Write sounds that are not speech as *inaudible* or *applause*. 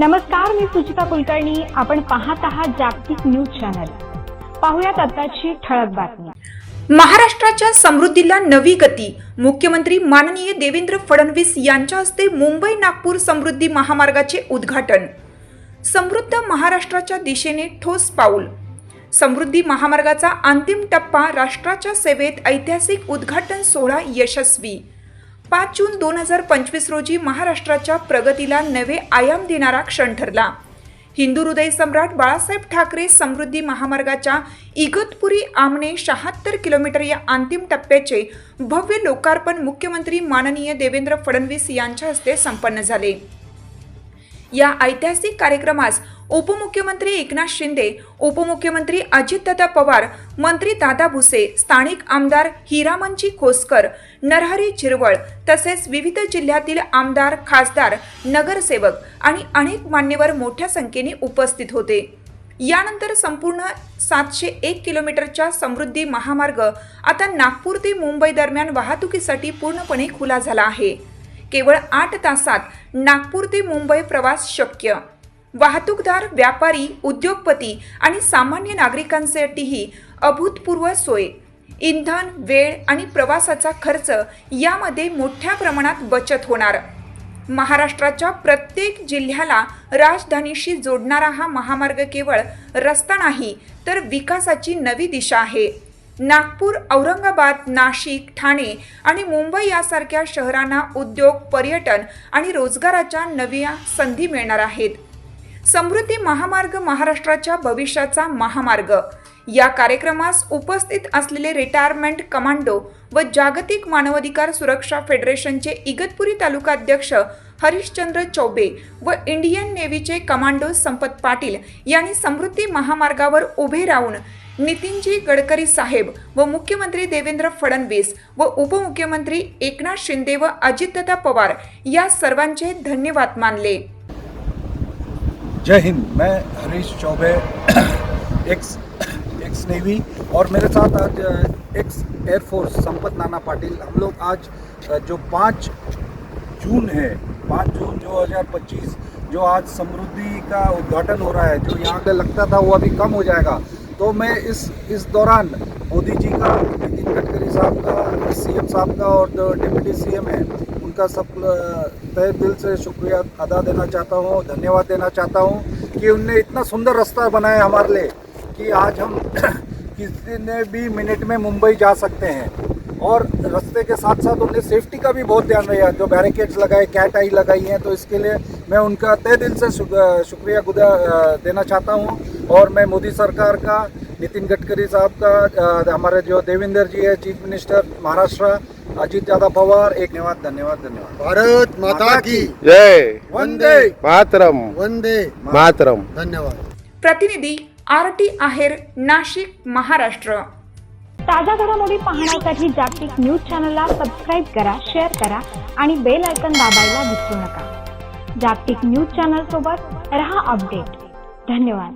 नमस्कार मी सुचिता कुलकर्णी. आपण पाहत आहात जागतिक न्यूज चॅनल. पाहुयात आताची ठळक बातमी. महाराष्ट्राच्या समृद्धीला नवी गती. मुख्यमंत्री माननीय देवेंद्र फडणवीस यांच्या हस्ते मुंबई नागपूर समृद्धी महामार्गाचे उद्घाटन. समृद्ध महाराष्ट्राच्या दिशेने ठोस पाऊल. समृद्धी महामार्गाचा अंतिम टप्पा राष्ट्राच्या सेवेत ऐतिहासिक उद्घाटन सोहळा यशस्वी. पाच जून दोन हजार पंचवीस रोजी महाराष्ट्राच्या प्रगतीला नवे आयाम देणारा क्षण ठरला. हिंदू हृदय सम्राट बाळासाहेब ठाकरे समृद्धी महामार्गाच्या इगतपुरी आमने शहात्तर किलोमीटर या अंतिम टप्प्याचे भव्य लोकार्पण मुख्यमंत्री माननीय देवेंद्र फडणवीस यांच्या हस्ते संपन्न झाले. या ऐतिहासिक कार्यक्रमास उपमुख्यमंत्री एकनाथ शिंदे उपमुख्यमंत्री अजितदादा पवार मंत्री दादा भुसे स्थानिक आमदार हिरामनजी खोसकर नरहरी झिरवळ तसेच विविध जिल्ह्यातील आमदार खासदार नगरसेवक आणि अनेक मान्यवर मोठ्या संख्येने उपस्थित होते. यानंतर संपूर्ण सातशे एक किलोमीटरच्या समृद्धी महामार्ग आता नागपूर ते मुंबई दरम्यान वाहतुकीसाठी पूर्णपणे खुला झाला आहे. केवळ आठ तासात नागपूर ते मुंबई प्रवास शक्य. वाहतूकदार व्यापारी उद्योगपती आणि सामान्य नागरिकांसाठीही अभूतपूर्व सोय. इंधन वेळ आणि प्रवासाचा खर्च यामध्ये मोठ्या प्रमाणात बचत होणार. महाराष्ट्राच्या प्रत्येक जिल्ह्याला राजधानीशी जोडणारा हा महामार्ग केवळ रस्ता नाही तर विकासाची नवी दिशा आहे. नागपूर औरंगाबाद नाशिक ठाणे आणि मुंबई यासारख्या शहरांना उद्योग पर्यटन आणि रोजगाराच्या नव्या संधी मिळणार आहेत. समृद्धी महामार्ग महाराष्ट्राच्या भविष्याचा महामार्ग. या कार्यक्रमास उपस्थित असलेले रिटायरमेंट कमांडो व जागतिक मानवाधिकार सुरक्षा फेडरेशनचे इगतपुरी तालुकाध्यक्ष हरिश्चंद्र चौबे व इंडियन नेव्हीचे कमांडो संपत पाटील यांनी समृद्धी महामार्गावर उभे राहून नितीनजी गडकरी साहेब व मुख्यमंत्री देवेंद्र फडणवीस व उपमुख्यमंत्री एकनाथ शिंदे व अजितदादा पवार या सर्वांचे धन्यवाद मानले. जय हिंद. मैं Harish Choubey ex ex navy और मेरे साथ आज एक्स एयरफोर्स संपत नाना पाटिल। हम लोग आज जो पाँच जून है पाँच जून 2025 जो आज समृद्धि का उद्घाटन हो रहा है जो यहाँ का लगता था वो अभी कम हो जाएगा। तो मैं इस इस दौरान मोदी जी का, नितिन गडकरी साहब का, सीएम साहब का और जो डिप्टी सीएम है, उनका सब तय दिल से शुक्रिया अदा देना चाहता हूँ, धन्यवाद देना चाहता हूँ कि उनने इतना सुंदर रास्ता बनाया हमारे लिए कि आज हम *clears throat* किसी भी मिनट में मुंबई जा सकते हैं। और रास्ते के साथ साथ उन्होंने सेफ्टी का भी बहुत ध्यान रखा जो बैरिकेड्स लगाए, कैट आई लगाई हैं तो इसके लिए मैं उनका तय दिल से शुक्रिया गुदा देना चाहता हूँ। और मैं मोदी सरकार का नितिन गडकरी साहब का हमारे जो देवेंद्र जी है चीफ मिनिस्टर महाराष्ट्र अजीत यादव पवार एक धन्यवाद धन्यवाद धन्यवाद। भारत माता की जय। वंदे। मातरम। वंदे। मातरम। धन्यवाद। प्रतिनिधी आर टी आहेर नाशिक महाराष्ट्र. ताज्या घडामोडी पाहण्यासाठी जागतिक न्यूज चॅनलला सबस्क्राईब करा शेअर करा आणि बेल आयकन दाबायला विसरू नका. जागतिक न्यूज चॅनल सोबत रहा अपडेट. धन्यवाद.